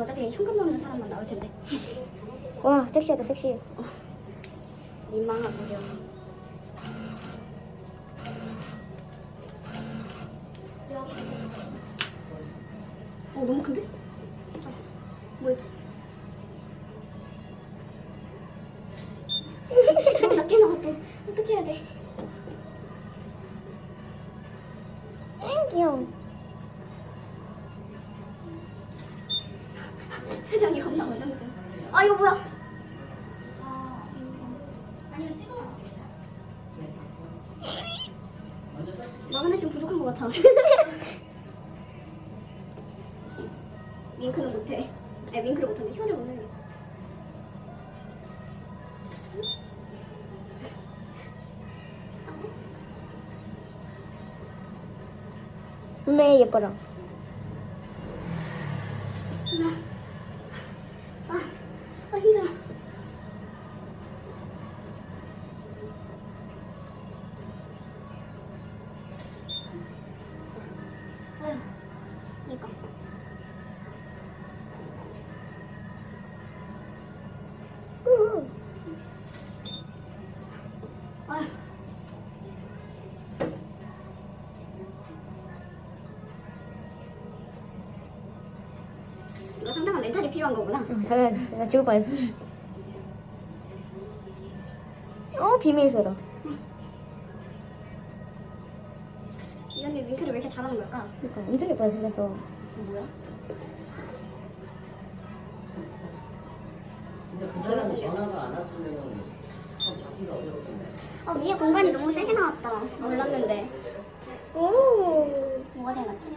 어차피 현금 넣는 사람만 나올 텐데. 와 섹시하다 섹시해 민망하고요. 어 너무 큰데? 자, 뭐였지? 너무 낮게 또 어떻게 해야 돼? 응 귀여워 표정이 겁나 어정쩡. 아 이거 뭐야? 마그네슘 부족한 것 같아. 윙크는 못해. 아니 윙크를 못하는데 혀를 못 내겠어. 분명히 예뻐라 아, 아 힘들어. 이거 상당한 멘탈이 필요한 거구나. 응, 당연히 나 죽을 뻔했어 어 비밀스러 이 언니 윙크를 왜 이렇게 잘하는 걸까? 그러니까 엄청 예쁘게 생겼어 이거 뭐야? 근데 그 사람이 전화가 안 왔으면 참 잡기가 어렵겠네. 아 위에 공간이 너무 세게 나왔다. 몰랐는데. 오 뭐가 제일 낫지?